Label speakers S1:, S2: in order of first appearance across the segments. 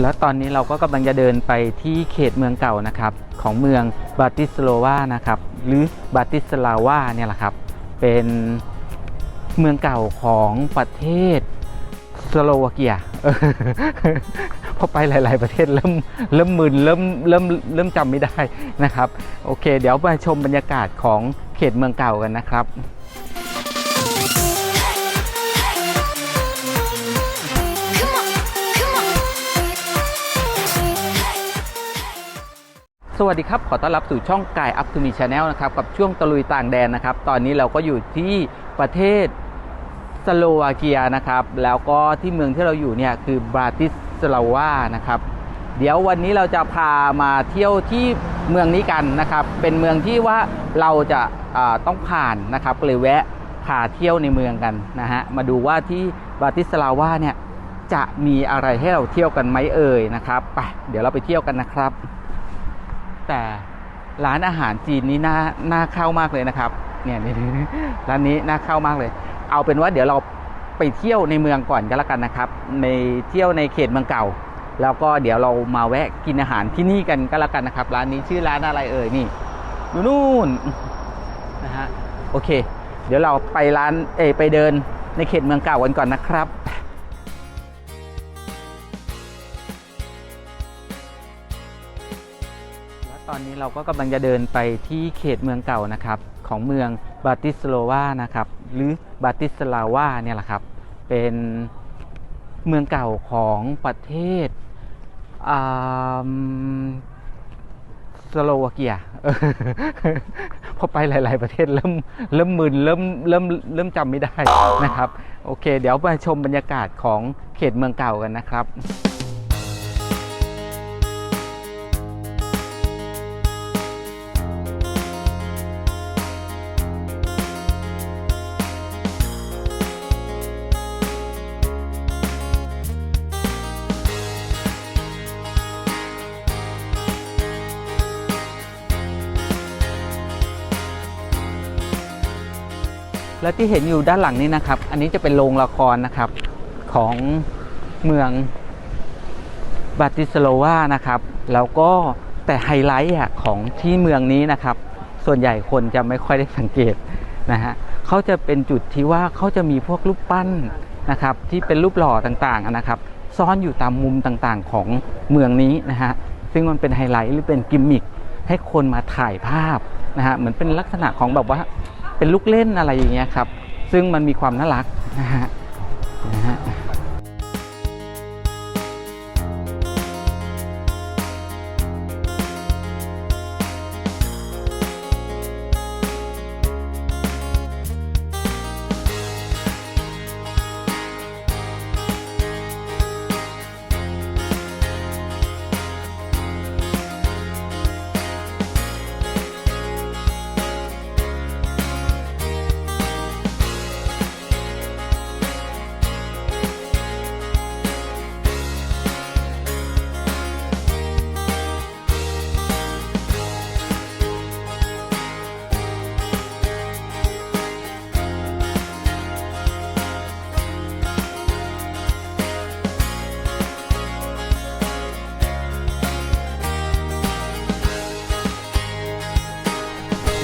S1: แล้วตอนนี้เราก็กำลังจะเดินไปที่เขตเมืองเก่านะครับ ของเมืองบาติสโลวานะครับ หรือบาติสลาวาเนี่ยแหละครับ เป็นเมืองเก่าของประเทศสโลวาเกียพอไปหลาย ๆ ประเทศเริ่มเริ่มมึนเริ่มเริ่มเริ่มจำไม่ได้นะครับ โอเค เดี๋ยวมาชมบรรยากาศของเขตเมืองเก่ากันนะครับ สวัสดีครับ ขอต้อนรับสู่ช่องกายอัพทูมีชาแนลนะครับ กับช่วงตะลุยต่างแดนนะครับ ตอนนี้เราก็อยู่ที่ประเทศสโลวาเกียนะครับ แล้วก็ที่เมืองที่เราอยู่เนี่ยคือบราติสลาวานะครับ เดี๋ยววันนี้เราจะพามาเที่ยวที่เมืองนี้กันนะครับ เป็นเมืองที่ว่าเราจะาต้องผ่านนะครับเลยแวะพาเที่ยวในเมืองกันนะฮะ มาดูว่าที่บราติสลาวาเนี่ยจะมีอะไรให้เราเที่ยวกันไหมเอ่ยนะครับ ไป เดี๋ยวเราไปเที่ยวกันนะครับ แต่ร้านอาหารจีนนี้น่าน่าเข้ามากเลยนะครับ เนี่ยร้านนี้น่าเข้ามากเลย เอาเป็นว่าเดี๋ยวเราไปเที่ยวในเมืองก่อนก็แล้วกันนะครับ ในเที่ยวในเขตเมืองเก่า แล้วก็เดี๋ยวเรามาแวะกินอาหารที่นี่กันก็แล้วกันนะครับ ร้านนี้ชื่อร้านอะไรเอ่ยนี่อยู่นู่นนะฮะโอเค เดี๋ยวเราไปร้านเอไปเดินในเขตเมืองเก่ากันก่อนนะครับ ตอนนี้เราก็กำลังจะเดินไปที่เขตเมืองเก่านะครับ ของเมืองบาติสโลวานะครับ หรือบาติสลาวาเนี่ยแหละครับ เป็นเมืองเก่าของประเทศสโลวาเกียพอไปหลาย ๆ ประเทศเริ่มเริ่มมึนเริ่มเริ่มเริ่มจำไม่ได้นะครับ โอเค เดี๋ยวมาชมบรรยากาศของเขตเมืองเก่ากันนะครับ และที่เห็นอยู่ด้านหลังนี้นะครับ อันนี้จะเป็นโรงละครนะครับของเมืองบาติสโลวานะครับ แล้วก็แต่ไฮไลท์ของที่เมืองนี้นะครับ ส่วนใหญ่คนจะไม่ค่อยได้สังเกตนะฮะเขาจะเป็นจุดที่ว่าเขาจะมีพวกรูปปั้นนะครับที่เป็นรูปหล่อต่างๆนะครับ ซ่อนอยู่ตามมุมต่างๆของเมืองนี้นะฮะซึ่งมันเป็นไฮไลท์หรือเป็นกิมมิคให้คนมาถ่ายภาพนะฮะเหมือนเป็นลักษณะของแบบว่า เป็นลูกเล่นอะไรอย่างเงี้ยครับ ซึ่งมันมีความน่ารักนะฮะ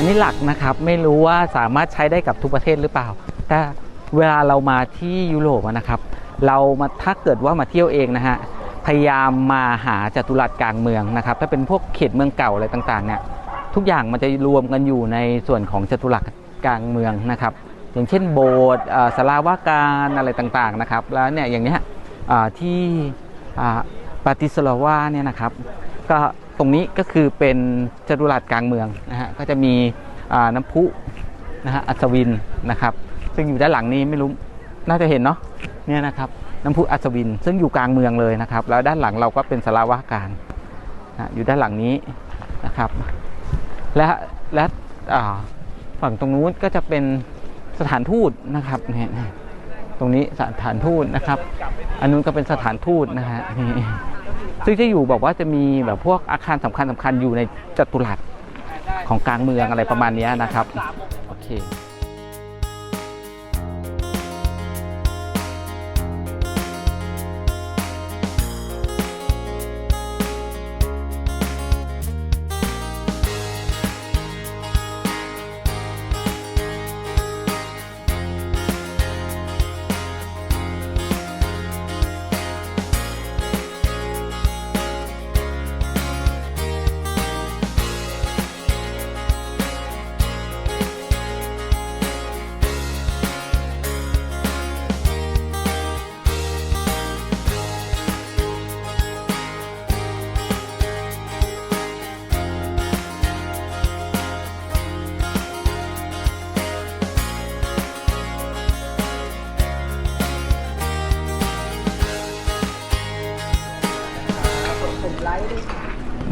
S1: อันนี้หลักนะครับไม่รู้ว่าสามารถใช้ได้กับทุกประเทศหรือเปล่า แต่เวลาเรามาที่ยุโรปนะครับ เรามาถ้าเกิดว่ามาเที่ยวเองนะฮะพยายามมาหาจัตุรัสกลางเมืองนะครับ ถ้าเป็นพวกเขตเมืองเก่าอะไรต่างๆเนี่ยทุกอย่างมันจะรวมกันอยู่ในส่วนของจัตุรัสกลางเมืองนะครับ อย่างเช่นโบสถ์อ่าศาลาว่าการอะไรต่างๆนะครับ แล้วเนี่ยอย่างเนี้ยที่ปาติสลาวาเนี่ยนะครับ ก็ตรงนี้ก็คือเป็นจัตุรัสกลางเมืองนะฮะก็จะมีน้ำพุนะฮะอัศวินนะครับ ซึ่งอยู่ด้านหลังนี้ไม่รู้น่าจะเห็นเนาะเนี่ยนะครับน้ำพุอัศวิน ซึ่งอยู่กลางเมืองเลยนะครับ แล้วด้านหลังเราก็เป็นสาราว่าการนะอยู่ด้านหลังนี้นะครับ และและฝั่งตรงนู้นก็จะเป็นสถานทูตนะครับเนี่ยตรงนี้สถานทูตนะครับ อันนู้นก็เป็นสถานทูตนะฮะนี่ ซึ่งจะอยู่แบบว่าจะมีแบบพวกอาคารสำคัญสคัญๆอยู่ในจัตุรัสของกลางเมืองอะไรประมาณนี้นะครับโอเค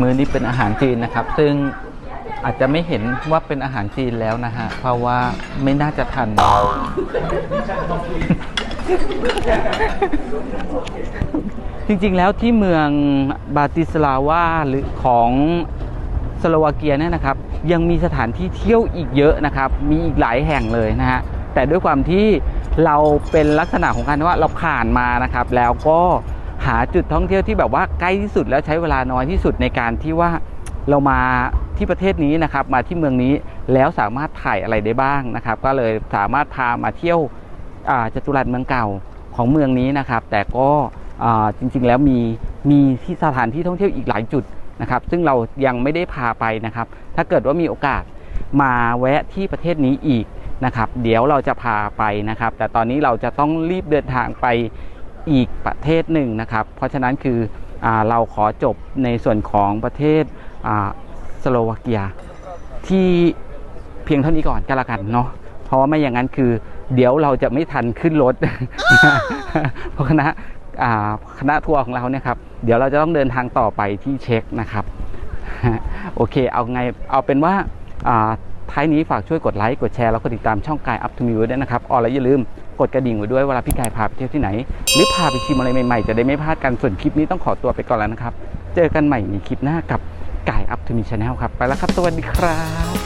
S1: มือนี้เป็นอาหารจีนนะครับ ซึ่งอาจจะไม่เห็นว่าเป็นอาหารจีนแล้วนะฮะ เพราะว่าไม่น่าจะทัน จริงๆแล้วที่เมืองบาติสลาวาหรือของสโลวาเกียเนี่ยนะครับ ยังมีสถานที่เที่ยวอีกเยอะนะครับ มีอีกหลายแห่งเลยนะฮะ แต่ด้วยความที่เราเป็นลักษณะของการว่าเราผ่านมานะครับ แล้วก็าจุดท่องเที่ยวที่แบบว่าใกล้ที่สุดแล้วใช้เวลาน้อยที่สุดในการที่ว่าเรามาที่ประเทศนี้นะครับ มาที่เมืองนี้แล้วสามารถถ่ายอะไรได้บ้างนะครับ ก็เลยสามารถพามาเที่ยวจตุรัสเมืองเก่าของเมืองนี้นะครับ แต่ก็จริงๆแล้วมีมีที่สถานที่ท่องเที่ยวอีกหลายจุดนะครับ ซึ่งเรายังไม่ได้พาไปนะครับ ถ้าเกิดว่ามีโอกาสมาแวะที่ประเทศนี้อีกนะครับ เดี๋ยวเราจะพาไปนะครับ แต่ตอนนี้เราจะต้องรีบเดินทางไป อีกประเทศหนึ่งนะครับ เพราะฉะนั้นคืออเราขอจบในส่วนของประเทศสโลวาเกีย ที่เพียงเท่านี้ก่อนก็แล้วกันเนาะเพราะว่าไม่อย่างนั้นคือ เดี๋ยวเราจะไม่ทันขึ้นรถเพราะคณะคณะทัวร์ของเราเนี่ยครับเดี๋ยวเราจะต้องเดินทางต่อไปที่เช็คนะครับโอเค เอาไงเอาเป็นว่าอ่าท้ายนี้ฝากช่วยกดไลค์ กดแชร์ แล้วก็ติดตามช่องกายอัพทูมิวด้วยนะครับอ๋อแล้วอย่าลืม กดกระดิ่งไว้ด้วยเวลาพี่กายพาไปเที่ยวที่ไหน หรือพาไปชิมอะไรใหม่ๆ จะได้ไม่พลาดกันส่วนคลิปนี้ต้องขอตัวไปก่อนแล้วนะครับ เจอกันใหม่ในคลิปหน้ากับกายอัพทูมิชแนลครับ ไปแล้วครับ สวัสดีครับ